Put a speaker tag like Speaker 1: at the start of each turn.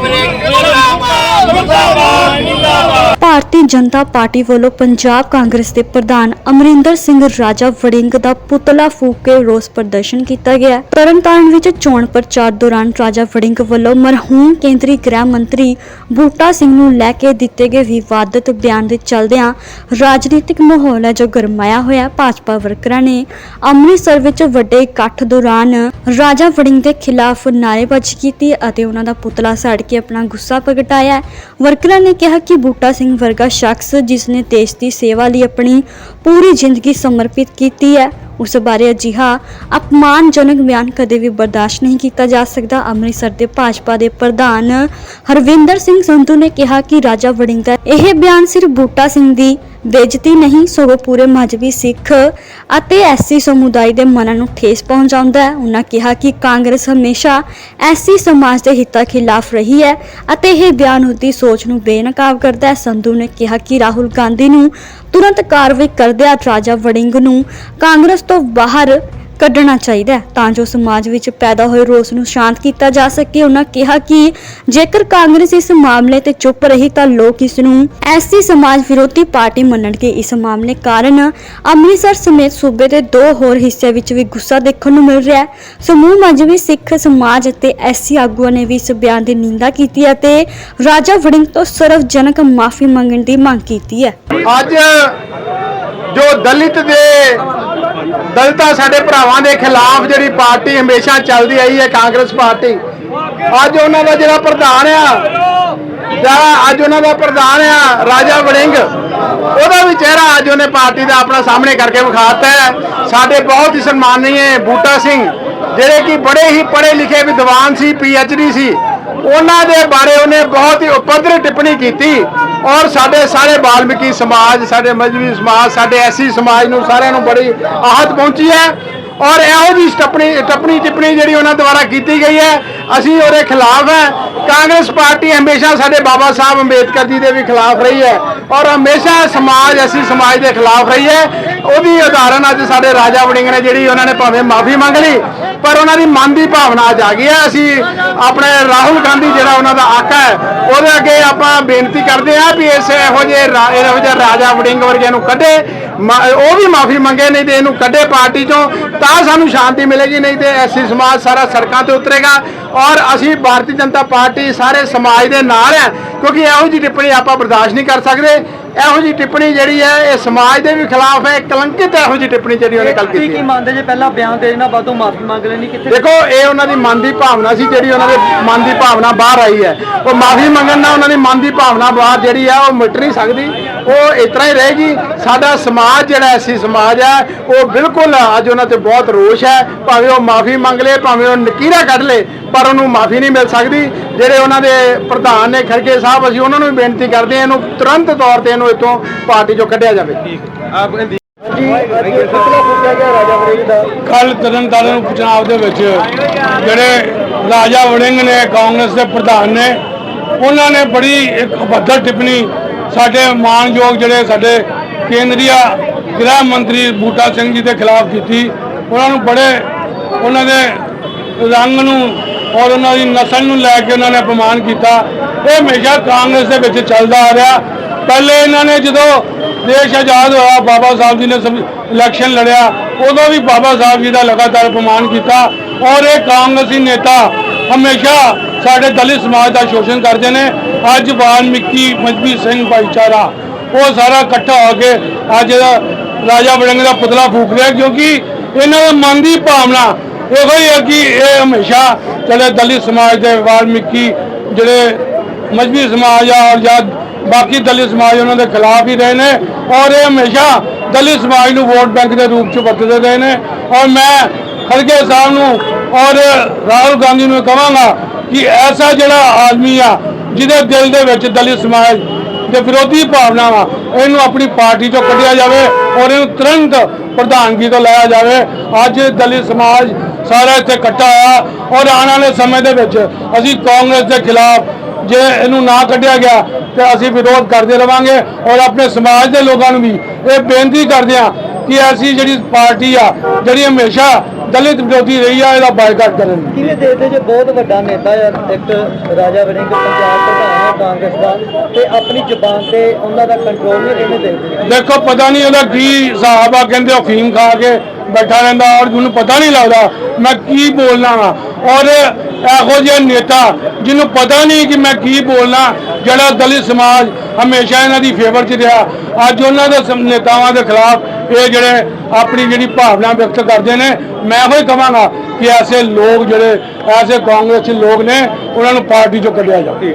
Speaker 1: ਮੁਰਦਾਬਾਦ ਮੁਰਦਾਬਾਦ। ਭਾਰਤੀ ਜਨਤਾ ਪਾਰਟੀ ਵੱਲੋਂ ਪੰਜਾਬ ਕਾਂਗਰਸ ਦੇ ਪ੍ਰਧਾਨ ਅਮਰਿੰਦਰ ਸਿੰਘ ਰਾਜਾ ਵੜਿੰਗ ਦਾ ਪੁਤਲਾ ਫੂਕ ਕੇ ਰੋਸ ਪ੍ਰਦਰਸ਼ਨ ਕੀਤਾ ਗਿਆ। ਤਰਨਤਾਰਨ ਵਿੱਚ ਚੋਣ ਪ੍ਰਚਾਰ ਦੌਰਾਨ ਰਾਜਾ ਵੜਿੰਗ ਵੱਲੋਂ ਮਰਹੂਮ ਕੇਂਦਰੀ ਗ੍ਰਹਿ ਮੰਤਰੀ ਬੂਟਾ ਸਿੰਘ ਨੂੰ ਲੈ ਕੇ ਦਿੱਤੇ ਗਏ ਵਿਵਾਦਤ ਬਿਆਨ ਦੇ ਚਲਦਿਆਂ ਰਾਜਨੀਤਿਕ ਮਾਹੌਲ ਹੈ ਜੋ ਗਰਮਾਇਆ ਹੋਇਆ ਭਾਜਪਾ ਵਰਕਰਾਂ ਨੇ। ਅੰਮ੍ਰਿਤਸਰ ਵਿੱਚ ਵੱਡੇ ਇਕੱਠ ਦੌਰਾਨ ਰਾਜਾ ਵੜਿੰਗ ਦੇ ਖਿਲਾਫ ਨਾਅਰੇਬਾਜ਼ੀ ਕੀਤੀ ਅਤੇ ਉਹਨਾਂ ਦਾ ਪੁਤਲਾ ਸਾੜ ਕੇ ਆਪਣਾ ਗੁੱਸਾ ਪ੍ਰਗਟਾਇਆ। ਵਰਕਰਾਂ ਨੇ ਕਿਹਾ ਕਿ ਬੂਟਾ ਸਿੰਘ ਵਰਗਾ ਸ਼ਖਸ ਜਿਸ ਨੇ ਦੇਸ਼ ਦੀ ਸੇਵਾ ਲਈ ਆਪਣੀ ਪੂਰੀ ਜ਼ਿੰਦਗੀ ਸਮਰਪਿਤ ਕੀਤੀ ਹੈ। ਉਸ ਬਾਰੇ ਅਜਿਹਾ ਅਪਮਾਨਜਨਕ ਬਿਆਨ ਕਦੇ ਵੀ ਬਰਦਾਸ਼ਤ ਨਹੀਂ ਕੀਤਾ ਜਾ ਸਕਦਾ। ਅੰਮ੍ਰਿਤਸਰ ਦੇ ਭਾਜਪਾ ਦੇ ਪ੍ਰਧਾਨ ਹਰਵਿੰਦਰ ਸਿੰਘ ਸੰਧੂ ਨੇ ਕਿਹਾ ਕਿ ਰਾਜਾ ਵੜਿੰਗ ਦਾ ਇਹ ਬਿਆਨ ਸਿਰਫ ਬੂਟਾ ਸਿੰਘ ਦੀ ਬੇਇੱਜ਼ਤੀ ਨਹੀਂ, ਸਗੋਂ ਪੂਰੇ ਮਜਬੀ ਸਿੱਖ ਅਤੇ ਐਸਸੀ ਸਮੁਦਾਇ ਦੇ ਮਨਾਂ ਨੂੰ ਠੇਸ ਪਹੁੰਚਾਉਂਦਾ ਹੈ। ਉਹਨਾਂ ਕਿਹਾ ਕਿ ਕਾਂਗਰਸ ਹਮੇਸ਼ਾ ਐਸਸੀ ਸਮਾਜ ਦੇ ਹਿੱਤਾਂ ਖਿਲਾਫ ਰਹੀ ਹੈ ਅਤੇ ਇਹ ਬਿਆਨ ਉਹਦੀ ਸੋਚ ਨੂੰ ਬੇਨਕਾਬ ਕਰਦਾ ਹੈ। ਸੰਧੂ ਨੇ ਕਿਹਾ ਕਿ ਰਾਹੁਲ ਗਾਂਧੀ ਨੂੰ ਤੁਰੰਤ ਕਾਰਵਾਈ ਕਰਦਿਆਂ ਰਾਜਾ ਵੜਿੰਗ ਨੂੰ ਕਾਂਗਰਸ ਤੋਂ ਬਾਹਰ ਕੱਢਣਾ ਚਾਹੀਦਾ ਹੈ ਤਾਂ ਜੋ ਸਮਾਜ ਵਿੱਚ ਪੈਦਾ ਹੋਏ ਰੋਸ ਨੂੰ ਸ਼ਾਂਤ ਕੀਤਾ ਜਾ ਸਕੇ। ਉਹਨਾਂ ਕਿਹਾ ਕਿ ਜੇਕਰ ਕਾਂਗਰਸ ਇਸ ਮਾਮਲੇ ਤੇ ਚੁੱਪ ਰਹੀ ਤਾਂ ਲੋਕ ਇਸ ਨੂੰ ਐਸੀ ਸਮਾਜ ਵਿਰੋਧੀ ਪਾਰਟੀ ਮੰਨਣਗੇ। ਇਸ ਮਾਮਲੇ ਕਾਰਨ ਅੰਮ੍ਰਿਤਸਰ ਸਮੇਤ ਸੂਬੇ ਦੇ ਦੋ ਹੋਰ ਹਿੱਸਿਆਂ ਵਿੱਚ ਵੀ ਗੁੱਸਾ ਦੇਖਣ ਨੂੰ ਮਿਲ ਰਿਹਾ ਹੈ। ਸਮੂਹ ਮਜਬੀ ਸਿੱਖ ਸਮਾਜ ਅਤੇ ਐਸੀ ਆਗੂਆਂ ਨੇ ਵੀ ਇਸ ਬਿਆਨ ਦੀ ਨਿੰਦਾ ਕੀਤੀ ਹੈ ਅਤੇ ਰਾਜਾ ਵੜਿੰਗ ਤੋਂ ਸਰਵਜਨਕ ਮਾਫੀ ਮੰਗਣ ਦੀ ਮੰਗ ਕੀਤੀ ਹੈ।
Speaker 2: ਅੱਜ ਜੋ ਦਲਿਤ ਦੇ ਦਲਿਤਾਂ ਸਾਡੇ ਭਰਾਵਾਂ ਦੇ ਖਿਲਾਫ ਜਿਹੜੀ ਪਾਰਟੀ ਹਮੇਸ਼ਾ ਚੱਲਦੀ ਆਈ ਹੈ ਕਾਂਗਰਸ ਪਾਰਟੀ, ਅੱਜ ਉਹਨਾਂ ਦਾ ਜਿਹੜਾ ਪ੍ਰਧਾਨ ਆ ਜਿਹੜਾ ਅੱਜ ਉਹਨਾਂ ਦਾ ਪ੍ਰਧਾਨ ਆ ਰਾਜਾ ਵੜਿੰਗ, ਉਹਦਾ ਵੀ ਚਿਹਰਾ ਅੱਜ ਉਹਨੇ ਪਾਰਟੀ ਦਾ ਆਪਣਾ ਸਾਹਮਣੇ ਕਰਕੇ ਵਿਖਾਤਾ ਹੈ। ਸਾਡੇ ਬਹੁਤ ਹੀ ਸਨਮਾਨਨੀय ਬੂਟਾ ਸਿੰਘ, ਜਿਹੜੇ ਕਿ ਬੜੇ ਹੀ ਪੜ੍ਹੇ ਲਿਖੇ ਵਿਦਵਾਨ ਸੀ ਡੀ ਸੀ, ਉਹਨਾਂ ਦੇ ਬਾਰੇ ਉਹਨੇ ਬਹੁਤ ਹੀ ਉਪਦਰ ਟਿੱਪਣੀ ਕੀਤੀ। ਔਰ ਸਾਡੇ ਸਾਰੇ ਬਾਲਮਿਕੀ ਸਮਾਜ, ਸਾਡੇ ਮਜਬੀ ਸਮਾਜ, ਸਾਡੇ ਐਸੀ ਸਮਾਜ ਨੂੰ ਸਾਰਿਆਂ ਨੂੰ ਬੜੀ ਆਹਤ ਪਹੁੰਚੀ ਹੈ। ਔਰ ਇਹੋ ਜੀ ਟੱਪਣੀ ਟੱਪਣੀ ਟਿੱਪਣੀ ਜਿਹੜੀ ਉਹਨਾਂ ਦੁਆਰਾ ਕੀਤੀ ਗਈ ਹੈ, ਅਸੀਂ ਉਹਦੇ ਖਿਲਾਫ ਹੈ। ਕਾਂਗਰਸ ਪਾਰਟੀ ਹਮੇਸ਼ਾ ਸਾਡੇ ਬਾਬਾ ਸਾਹਿਬ ਅੰਬੇਦਕਰ ਜੀ ਦੇ ਵੀ ਖਿਲਾਫ ਰਹੀ ਹੈ ਔਰ ਹਮੇਸ਼ਾ ਸਮਾਜ, ਅਸੀਂ ਸਮਾਜ ਦੇ ਖਿਲਾਫ ਰਹੀ ਹੈ। ਉਹਦੀ ਉਦਾਹਰਨ ਅੱਜ ਸਾਡੇ ਰਾਜਾ ਵੜਿੰਗ ਨੇ ਜਿਹੜੀ ਉਹਨਾਂ ਨੇ ਭਾਵੇਂ ਮਾਫੀ ਮੰਗ ਲਈ, ਪਰ ਉਹਨਾਂ ਦੀ ਮਨ ਦੀ ਭਾਵਨਾ ਅੱਜ ਆ ਗਈ ਹੈ। ਅਸੀਂ ਆਪਣੇ ਰਾਹੁਲ ਗਾਂਧੀ ਜਿਹੜਾ ਉਹਨਾਂ ਦਾ ਆਕਾ ਹੈ, ਉਹਦੇ ਅੱਗੇ ਆਪਾਂ ਬੇਨਤੀ ਕਰਦੇ ਹਾਂ ਵੀ ਇਸ ਇਹੋ ਜਿਹੇ ਰਾ- ਇਹੋ ਜਿਹੇ ਰਾਜਾ ਵੜਿੰਗ ਵਰਗਿਆਂ ਨੂੰ ਕੱਢੇ। ਉਹ ਵੀ ਮਾਫੀ ਮੰਗੇ, ਨਹੀਂ ਤੇ ਇਹਨੂੰ ਕੱਢੇ ਪਾਰਟੀ ਚੋਂ, ਤਾਂ ਸਾਨੂੰ ਸ਼ਾਂਤੀ ਮਿਲੇਗੀ, ਨਹੀਂ ਤੇ ਐਸੀ ਸਮਾਜ ਸਾਰਾ ਸੜਕਾਂ ਤੇ ਉਤਰੇਗਾ। ਔਰ ਅਸੀਂ ਭਾਰਤੀ ਜਨਤਾ ਪਾਰਟੀ ਸਾਰੇ ਸਮਾਜ ਦੇ ਨਾਲ ਹੈ, ਕਿਉਂਕਿ ਇਹੋ ਜਿਹੀ ਟਿੱਪਣੀ ਆਪਾਂ ਬਰਦਾਸ਼ਤ ਨਹੀਂ ਕਰ ਸਕਦੇ। ਇਹੋ ਜਿਹੀ ਟਿੱਪਣੀ ਜਿਹੜੀ ਹੈ ਇਹ ਸਮਾਜ ਦੇ ਵੀ ਖਿਲਾਫ ਹੈ ਕਲੰਕਿਤ ਇਹੋ ਜਿਹੀ ਟਿੱਪਣੀ ਜਿਹੜੀ ਉਹਨੇ ਕੱਲ ਕੀਤੀ
Speaker 3: ਕੀ
Speaker 2: ਹੈ।
Speaker 3: ਮੰਨਦੇ ਜੇ ਪਹਿਲਾਂ ਬਿਆਨ ਦੇ ਦੇਣਾ ਬਾਅਦੋਂ ਮਾਫੀ ਮੰਗ ਲੈਣੀ ਕਿੱਥੇ
Speaker 2: ਦੇਖੋ ਇਹ ਉਹਨਾਂ ਦੀ ਮਨ ਦੀ ਭਾਵਨਾ ਸੀ ਜਿਹੜੀ ਉਹਨਾਂ ਦੇ ਮਨ ਦੀ ਭਾਵਨਾ ਬਾਹਰ ਆਈ ਹੈ। ਉਹ ਮਾਫੀ ਮੰਗਣ ਨਾਲ ਉਹਨਾਂ ਦੀ ਮਨ ਦੀ ਭਾਵਨਾ ਬਾਹਰ ਜਿਹੜੀ ਆ ਉਹ ਮਿਟ ਨਹੀਂ ਸਕਦੀ। ਉਹ ਇਸ ਤਰ੍ਹਾਂ ਹੀ ਰਹੇਗੀ। ਸਾਡਾ ਸਮਾਜ ਜਿਹੜਾ ਐਸੀ ਸਮਾਜ ਹੈ ਉਹ ਬਿਲਕੁਲ ਅੱਜ ਉਹਨਾਂ ਤੇ ਬਹੁਤ ਰੋਸ਼ ਹੈ। ਭਾਵੇਂ ਉਹ ਮਾਫੀ ਮੰਗ ਲੇ ਭਾਵੇਂ ਉਹ ਨਕੀਰਾ ਕੱਢ ਲੇ ਪਰ ਉਹਨੂੰ ਮਾਫੀ ਨਹੀਂ ਮਿਲ ਸਕਦੀ। ਜਿਹੜੇ ਉਹਨਾਂ ਦੇ ਪ੍ਰਧਾਨ ਨੇ ਖੜਗੇ ਸਾਹਿਬ ਅਸੀਂ ਉਹਨਾਂ ਨੂੰ ਵੀ ਬੇਨਤੀ ਕਰਦੇ ਹਾਂ ਇਹਨੂੰ ਤੁਰੰਤ ਤੌਰ ਤੇ ਇਹਨੂੰ ਇੱਥੋਂ ਪਾਰਟੀ ਚੋਂ ਕੱਢਿਆ ਜਾਵੇ। ਫਤਲਾ ਫੁੱਕਿਆ ਗਿਆ ਰਾਜਾ ਵੜਿੰਗ ਦਾ।
Speaker 4: ਕੱਲ ਵਿੱਚ ਜਿਹੜੇ ਰਾਜਾ ਵੜਿੰਗ ਨੇ ਕਾਂਗਰਸ ਦੇ ਪ੍ਰਧਾਨ ਨੇ ਉਹਨਾਂ ਨੇ ਬੜੀ ਇੱਕ ਅਭੱਦਰ ਟਿੱਪਣੀ। ਸਾਡੇ ਮਾਨਯੋਗ ਜਿਹੜੇ ਸਾਡੇ ਕੇਂਦਰੀਆ ਗ੍ਰਹਿ ਮੰਤਰੀ ਬੂਟਾ ਸਿੰਘ ਜੀ ਦੇ ਖਿਲਾਫ ਕੀਤੀ। ਉਹਨਾਂ ਨੂੰ ਬੜੇ ਉਹਨਾਂ ਦੇ ਰੰਗ ਨੂੰ ਔਰ ਉਹਨਾਂ ਦੀ ਨਸਲ ਨੂੰ ਲੈ ਕੇ ਉਹਨਾਂ ਨੇ ਅਪਮਾਨ ਕੀਤਾ। ਇਹ ਹਮੇਸ਼ਾ ਕਾਂਗਰਸ ਦੇ ਵਿੱਚ ਚੱਲਦਾ ਆ ਰਿਹਾ। ਪਹਿਲੇ ਇਹਨਾਂ ਨੇ ਜਦੋਂ ਦੇਸ਼ ਆਜ਼ਾਦ ਹੋਇਆ, ਬਾਬਾ ਸਾਹਿਬ ਜੀ ਨੇ ਇਲੈਕਸ਼ਨ ਲੜਿਆ, ਉਦੋਂ ਵੀ ਬਾਬਾ ਸਾਹਿਬ ਜੀ ਦਾ ਲਗਾਤਾਰ ਅਪਮਾਨ ਕੀਤਾ। ਔਰ ਇਹ ਕਾਂਗਰਸੀ ਨੇਤਾ ਹਮੇਸ਼ਾ ਸਾਡੇ ਦਲਿਤ ਸਮਾਜ ਦਾ ਸ਼ੋਸ਼ਣ ਕਰਦੇ ਨੇ। ਅੱਜ ਵਾਲਮੀਕੀ ਮਜਬੀ ਸਿੰਘ ਭਾਈਚਾਰਾ, ਉਹ ਸਾਰਾ ਇਕੱਠਾ ਹੋ ਕੇ ਅੱਜ ਰਾਜਾ ਵੜਿੰਗ ਦਾ ਪੁਤਲਾ ਫੂਕ ਰਿਹਾ ਕਿਉਂਕਿ ਇਹਨਾਂ ਦਾ ਮਨ ਦੀ ਭਾਵਨਾ ਇਹੋ ਹੀ ਹੈ ਕਿ ਇਹ ਹਮੇਸ਼ਾ ਜਿਹੜੇ ਦਲਿਤ ਸਮਾਜ ਦੇ ਵਾਲਮੀਕੀ, ਜਿਹੜੇ ਮਜਬੀ ਸਮਾਜ ਆ ਔਰ ਜਾਂ ਬਾਕੀ ਦਲਿਤ ਸਮਾਜ ਉਹਨਾਂ ਦੇ ਖਿਲਾਫ ਹੀ ਰਹੇ ਨੇ ਔਰ ਇਹ ਹਮੇਸ਼ਾ ਦਲਿਤ ਸਮਾਜ ਨੂੰ ਵੋਟ ਬੈਂਕ ਦੇ ਰੂਪ ਚ ਵਰਤਦੇ ਰਹੇ ਨੇ। ਔਰ ਮੈਂ ਖੜਗੇ ਸਾਹਿਬ ਨੂੰ ਔਰ ਰਾਹੁਲ ਗਾਂਧੀ ਨੂੰ ਕਹਾਂਗਾ ਕਿ ਐਸਾ ਜਿਹੜਾ ਆਦਮੀ ਆ, ਜਿਹਦੇ ਦਿਲ ਦੇ ਵਿੱਚ ਦਲਿਤ ਸਮਾਜ ਦੇ ਵਿਰੋਧੀ ਭਾਵਨਾਵਾਂ ਇਹਨੂੰ ਆਪਣੀ ਪਾਰਟੀ ਤੋਂ ਕੱਢਿਆ ਜਾਵੇ ਔਰ ਇਹਨੂੰ ਤੁਰੰਤ ਪ੍ਰਧਾਨਗੀ ਤੋਂ ਲਾਇਆ ਜਾਵੇ। ਅੱਜ ਦਲਿਤ ਸਮਾਜ ਸਾਰਾ ਇੱਥੇ ਇਕੱਠਾ ਹੋਇਆ ਔਰ ਆਉਣ ਵਾਲੇ ਸਮੇਂ ਦੇ ਵਿੱਚ ਅਸੀਂ ਕਾਂਗਰਸ ਦੇ ਖਿਲਾਫ ਜੇ ਇਹਨੂੰ ਨਾ ਕੱਢਿਆ ਗਿਆ ਤੇ ਅਸੀਂ ਵਿਰੋਧ ਕਰਦੇ ਰਵਾਂਗੇ ਔਰ ਆਪਣੇ ਸਮਾਜ ਦੇ ਲੋਕਾਂ ਨੂੰ ਵੀ ਇਹ ਬੇਨਤੀ ਕਰਦੇ ਹਾਂ ਕਿ ਐਸੀ ਜਿਹੜੀ ਪਾਰਟੀ ਆ, ਜਿਹੜੀ ਹਮੇਸ਼ਾ ਦਲਿਤ ਵਿਰੋਧੀ ਰਹੀ ਆ, ਇਹਦਾ ਬਾਈਕਾਟ ਕਰਨ।
Speaker 3: ਕਿਵੇਂ ਦੇਖਦੇ ਜੇ ਬਹੁਤ ਵੱਡਾ ਨੇਤਾ ਆ ਇੱਕ ਰਾਜਾ ਵੜਿੰਗ ਪੰਜਾਬ ਪ੍ਰਧਾਨ ਕਾਂਗਰਸ ਦਾ ਤੇ ਆਪਣੀ ਜ਼ੁਬਾਨ ਤੇ ਉਹਨਾਂ ਦਾ ਕੰਟਰੋਲ ਨਹੀਂ ਕਿਵੇਂ ਦੇਖਦੇ
Speaker 4: ਦੇਖੋ ਪਤਾ ਨਹੀਂ ਉਹਦਾ ਕੀ ਹਿਸਾਬ ਆ ਕਹਿੰਦੇ ਅਫੀਮ ਖਾ ਕੇ ਬੈਠਾ ਰਹਿੰਦਾ ਔਰ ਮੈਨੂੰ ਪਤਾ ਨਹੀਂ ਲੱਗਦਾ ਮੈਂ ਕੀ ਬੋਲਣਾ ਵਾ। ਔਰ ਇਹੋ ਜਿਹੇ ਨੇਤਾ ਜਿਹਨੂੰ ਪਤਾ ਨਹੀਂ ਕਿ ਮੈਂ ਕੀ ਬੋਲਣਾ ਜਿਹੜਾ ਦਲਿਤ ਸਮਾਜ ਹਮੇਸ਼ਾ ਇਹਨਾਂ ਦੀ ਫੇਵਰ 'ਚ ਰਿਹਾ। ਅੱਜ ਉਹਨਾਂ ਦੇ ਨੇਤਾਵਾਂ ਦੇ ਖਿਲਾਫ ਇਹ ਜਿਹੜੇ ਆਪਣੀ ਜਿਹੜੀ ਭਾਵਨਾ ਵਿਅਕਤ ਕਰਦੇ ਨੇ ਮੈਂ ਉਹੀ ਕਹਾਂਗਾ ਕਿ ਐਸੇ ਲੋਕ ਜਿਹੜੇ ਐਸੇ ਕਾਂਗਰਸੀ ਲੋਕ ਨੇ ਉਹਨਾਂ ਨੂੰ ਪਾਰਟੀ ਚੋਂ ਕੱਢਿਆ ਜਾਵੇ।